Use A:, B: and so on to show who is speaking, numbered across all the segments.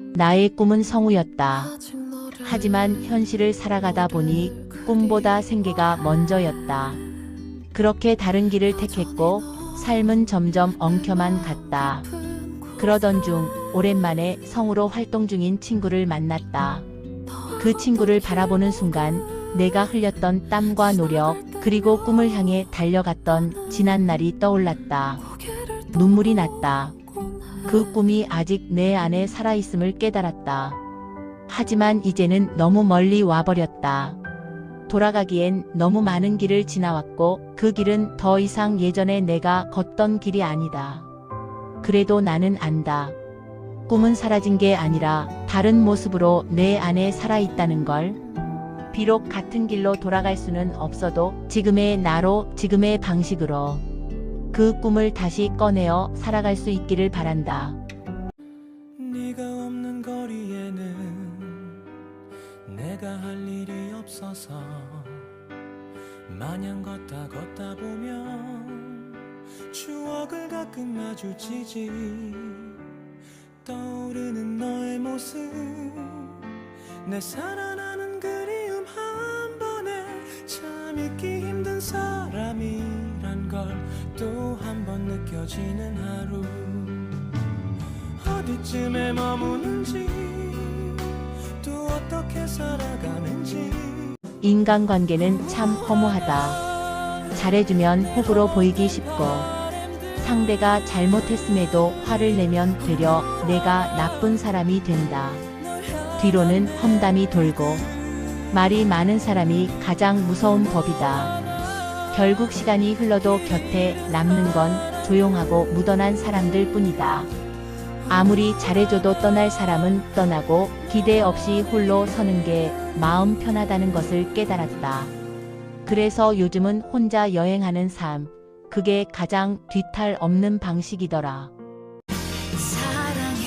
A: 나의 꿈은 성우였다. 하지만 현실을 살아가다 보니 꿈보다 생계가 먼저였다. 그렇게 다른 길을 택했고 삶은 점점 엉켜만 갔다. 그러던 중 오랜만에 성우로 활동 중인 친구를 만났다. 그 친구를 바라보는 순간 내가 흘렸던 땀과 노력 그리고 꿈을 향해 달려갔던 지난 날이 떠올랐다. 눈물이 났다. 그 꿈이 아직 내 안에 살아있음을 깨달았다. 하지만 이제는 너무 멀리 와버렸다. 돌아가기엔 너무 많은 길을 지나왔고 그 길은 더 이상 예전에 내가 걷던 길이 아니다. 그래도 나는 안다. 꿈은 사라진 게 아니라 다른 모습으로 내 안에 살아있다는 걸. 비록 같은 길로 돌아갈 수는 없어도 지금의 나로 지금의 방식으로 그 꿈을 다시 꺼내어 살아갈 수 있기를 바란다.
B: 네가 없는 거리에는 내가 할 일이 없어서 마냥 걷다 걷다 보면 추억을 가끔 마주치지 떠오르는 너의 모습 내 살아나는 그리움 한 번에 참 잊기 힘든 사람이 란걸또 한 번 느껴지는 하루 어디쯤에 머무는지 또 어떻게 살아가는지
A: 인간관계는 참 허무하다. 잘해주면 호구로 보이기 쉽고 상대가 잘못했음에도 화를 내면 되려 내가 나쁜 사람이 된다. 뒤로는 험담이 돌고 말이 많은 사람이 가장 무서운 법이다. 결국 시간이 흘러도 곁에 남는 건 조용하고 무던한 사람들 뿐이다. 아무리 잘해줘도 떠날 사람은 떠나고 기대 없이 홀로 서는 게 마음 편하다는 것을 깨달았다. 그래서 요즘은 혼자 여행하는 삶, 그게 가장 뒤탈 없는 방식이더라.
C: 사랑해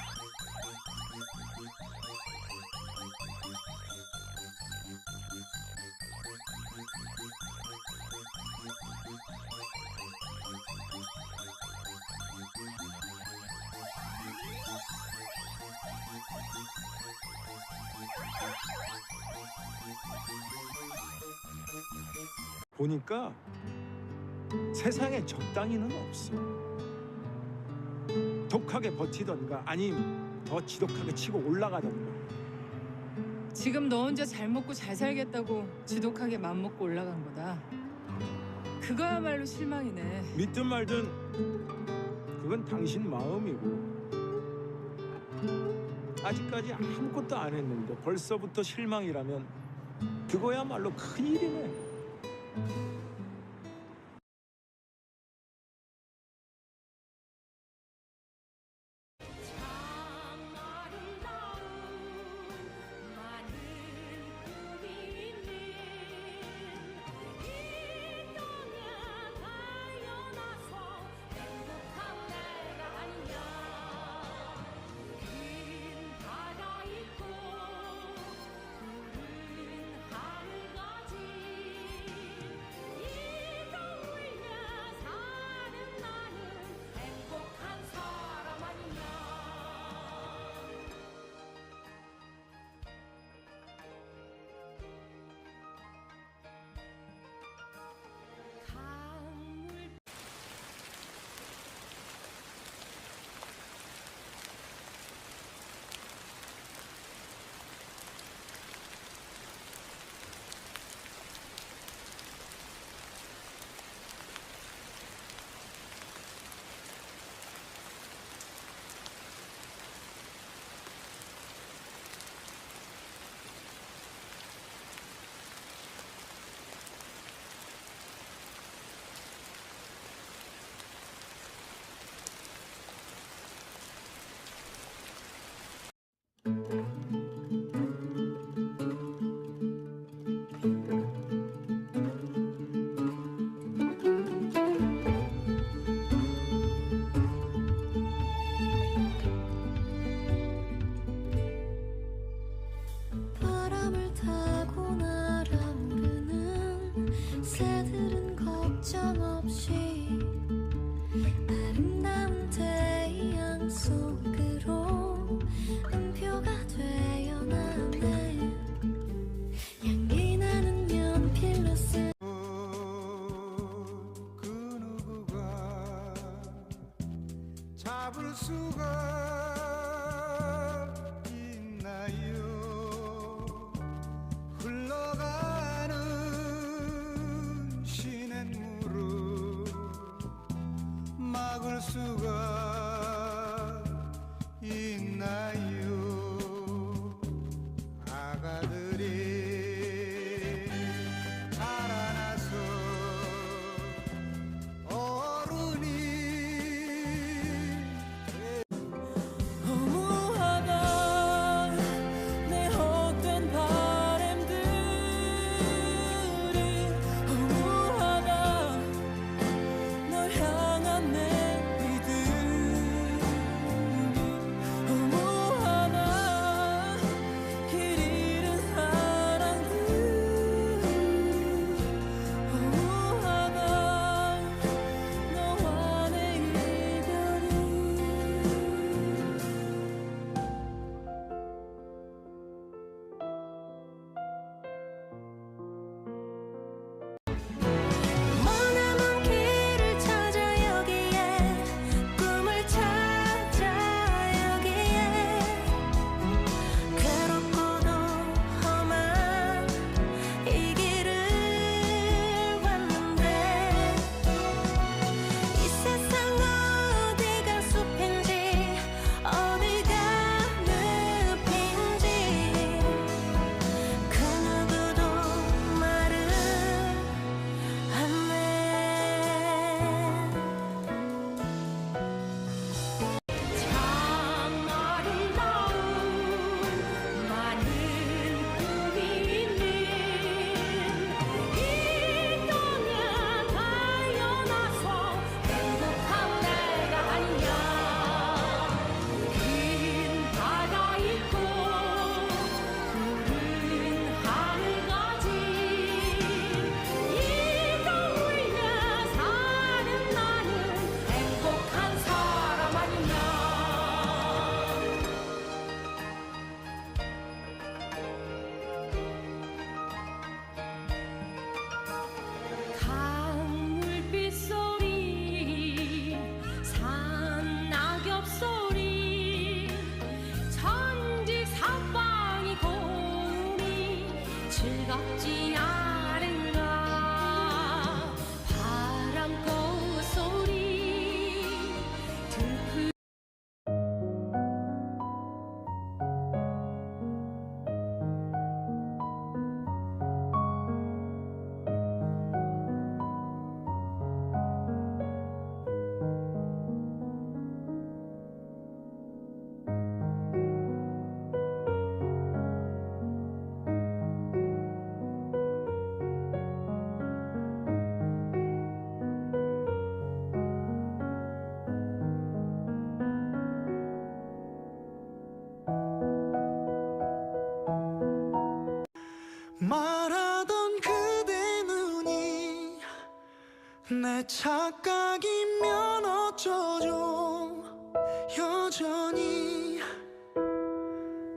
D: 보니까 세상에 적당히는 없어. 독하게 버티던가 아님 더 지독하게 치고 올라가던가.
E: 지금 너 혼자 잘 먹고 잘 살겠다고 지독하게 맘먹고 올라간 거다. 그거야말로 실망이네.
D: 믿든 말든 그건 당신 마음이고 아직까지 아무것도 안 했는데 벌써부터 실망이라면 그거야말로 큰일이네.
F: 참
C: 막을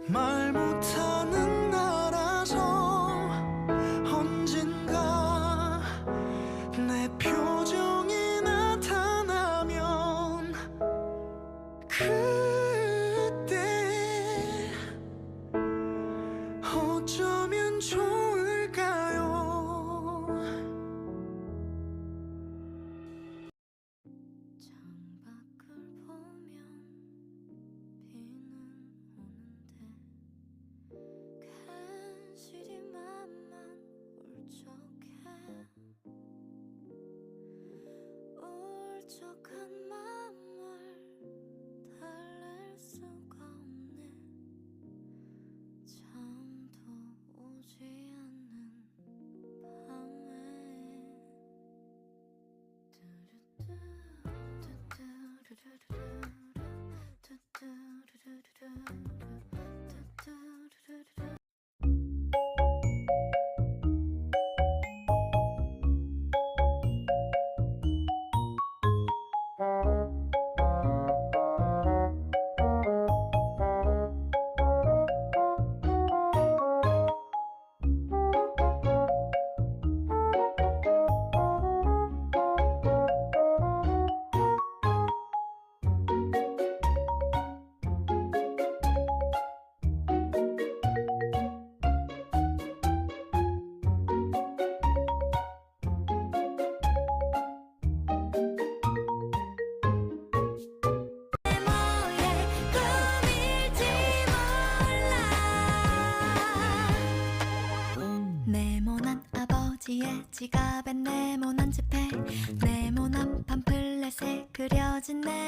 G: 말 못하
H: 그려